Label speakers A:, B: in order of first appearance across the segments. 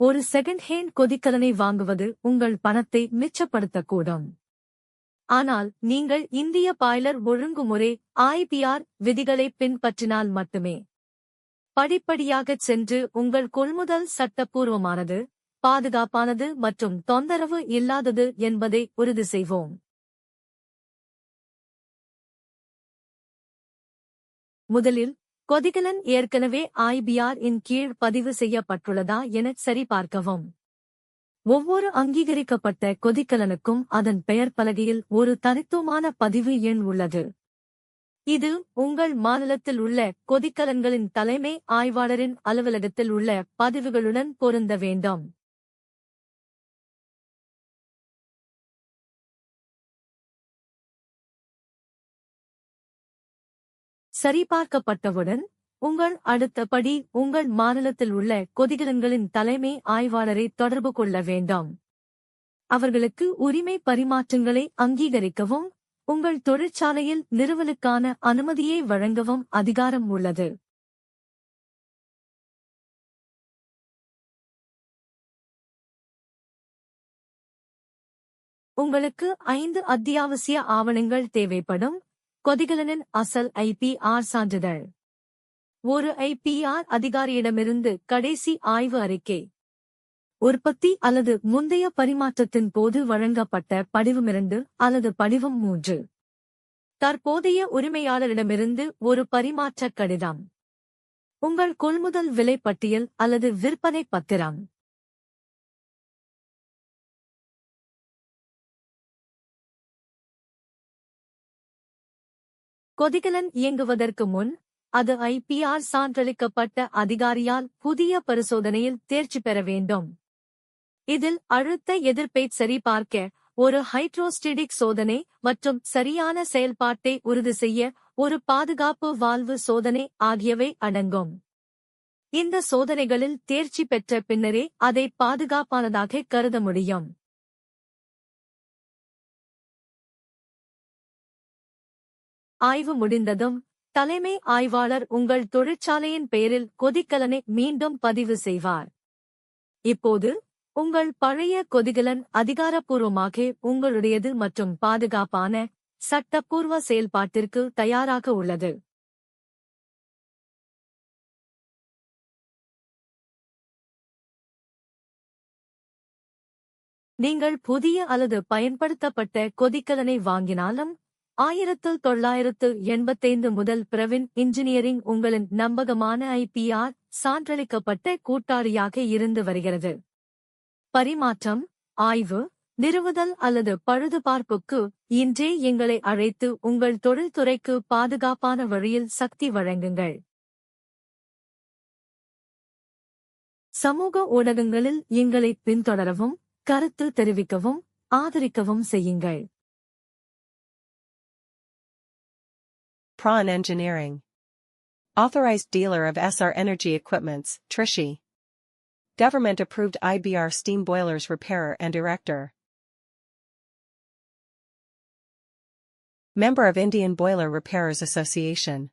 A: ஒரு second hand கொதிக்கலனை வாங்குவது உங்கள் பணத்தை மிச்சப்படுத்தக்கூடும். ஆனால் நீங்கள் இந்திய பாய்லர் ஒழுங்குமுறை ஐபிஆர் விதிகளை பின்பற்றினால் மட்டுமே. படிப்படியாகச் சென்று உங்கள் கொள்முதல் சட்டப்பூர்வமானது பாதுகாப்பானது மற்றும் தொந்தரவு இல்லாதது என்பதை உறுதி செய்வோம். முதலில் கொதிகலன் ஏற்கனவே ஐபிஆர் இன் கீழ் பதிவு செய்யப்பட்டுள்ளதா என சரிபார்க்கவும். ஒவ்வொரு அங்கீகரிக்கப்பட்ட கொதிக்கலனுக்கும் அதன் பெயர் பலகையில் ஒரு தனித்துவமான பதிவு எண் உள்ளது. இது உங்கள் மாநிலத்தில் உள்ள கொதிக்கலன்களின் தலைமை ஆய்வாளரின் அலுவலகத்தில் உள்ள பதிவுகளுடன் பொருந்த வேண்டும். சரிபார்க்கப்பட்டவுடன் உங்கள் அடுத்த படி உங்கள் மாநிலத்தில் உள்ள கொதிகலன்களின் தலைமை ஆய்வாளரை தொடர்பு கொள்ள வேண்டாம். அவர்களுக்கு உரிமை பரிமாற்றங்களை அங்கீகரிக்கவும் உங்கள் தொழிற்சாலையில் நிறுவலுக்கான அனுமதியை வழங்கவும் அதிகாரம் உள்ளது. உங்களுக்கு ஐந்து அத்தியாவசிய ஆவணங்கள் தேவைப்படும். கொதிகலனின் அசல் ஐபிஆர் சான்றிதழ். ஒரு ஐபிஆர் அதிகாரியிடமிருந்து கடைசி ஆய்வு அறிக்கை. உற்பத்தி அல்லது முந்தைய பரிமாற்றத்தின் போது வழங்கப்பட்ட படிவமிரண்டு அல்லது படிவம் மூன்று. தற்போதைய உரிமையாளரிடமிருந்து ஒரு பரிமாற்றக் கடிதம். உங்கள் கொள்முதல் விலை பட்டியல் அல்லது விற்பனை பத்திரம். கொதிகலன் இயங்குவதற்கு முன் அது ஐபிஆர் சான்றளிக்கப்பட்ட அதிகாரியால் புதிய பரிசோதனையில் தேர்ச்சி பெற வேண்டும். இதில் அழுத்த எதிர்ப்பை சரிபார்க்க ஒரு ஹைட்ரோஸ்டிடிக் சோதனை மற்றும் சரியான செயல்பாட்டை உறுதி செய்ய ஒரு பாதுகாப்பு வால்வு சோதனை ஆகியவை அடங்கும். இந்த சோதனைகளில் தேர்ச்சி பெற்ற பின்னரே அதை பாதுகாப்பானதாக கருத முடியும். ஆய்வு முடிந்ததும் தலைமை ஆய்வாளர் உங்கள் தொழிற்சாலையின் பெயரில் கொதிக்கலனை மீண்டும் பதிவு செய்வார். இப்போது உங்கள் பழைய கொதிகலன் அதிகாரப்பூர்வமாக உங்களுடையது மற்றும் பாதுகாப்பான சட்டப்பூர்வ செயல்பாட்டிற்கு தயாராக உள்ளது. நீங்கள் புதிய அல்லது பயன்படுத்தப்பட்ட கொதிக்கலனை வாங்கினாலும் ஆயிரத்து தொள்ளாயிரத்து எண்பத்தைந்து முதல் பிரவின் இன்ஜினியரிங் உங்களின் நம்பகமான ஐபிஆர் சான்றளிக்கப்பட்ட கூட்டாளியாக இருந்து வருகிறது. பரிமாற்றம் ஆய்வு நிறுவுதல் அல்லது பழுதுபார்ப்புக்கு இன்றே எங்களை அழைத்து உங்கள் தொழில்துறைக்கு பாதுகாப்பான வழியில் சக்தி வழங்குங்கள். சமூக ஊடகங்களில் எங்களை பின்தொடரவும் கருத்து தெரிவிக்கவும் ஆதரிக்கவும் செய்யுங்கள்.
B: Prawn Engineering. Authorized dealer of SR Energy Equipments, Trichy. Government approved IBR steam boilers repairer and erector. Member of Indian Boiler Repairers Association.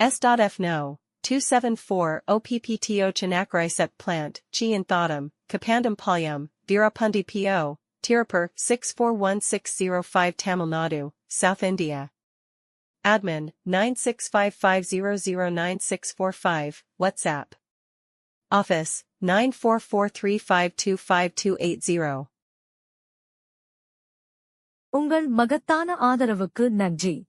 B: S.F. No. 274 OPPTO Chinakrai Set Plant, Chi and Thodam, Kapandam Palyam, Virapundi PO, Tirupur 641605 Tamil Nadu, South India Admin 9655009645, WhatsApp. Office 94435252280.
A: உங்கள் மகத்தான ஆதரவுக்கு நன்றி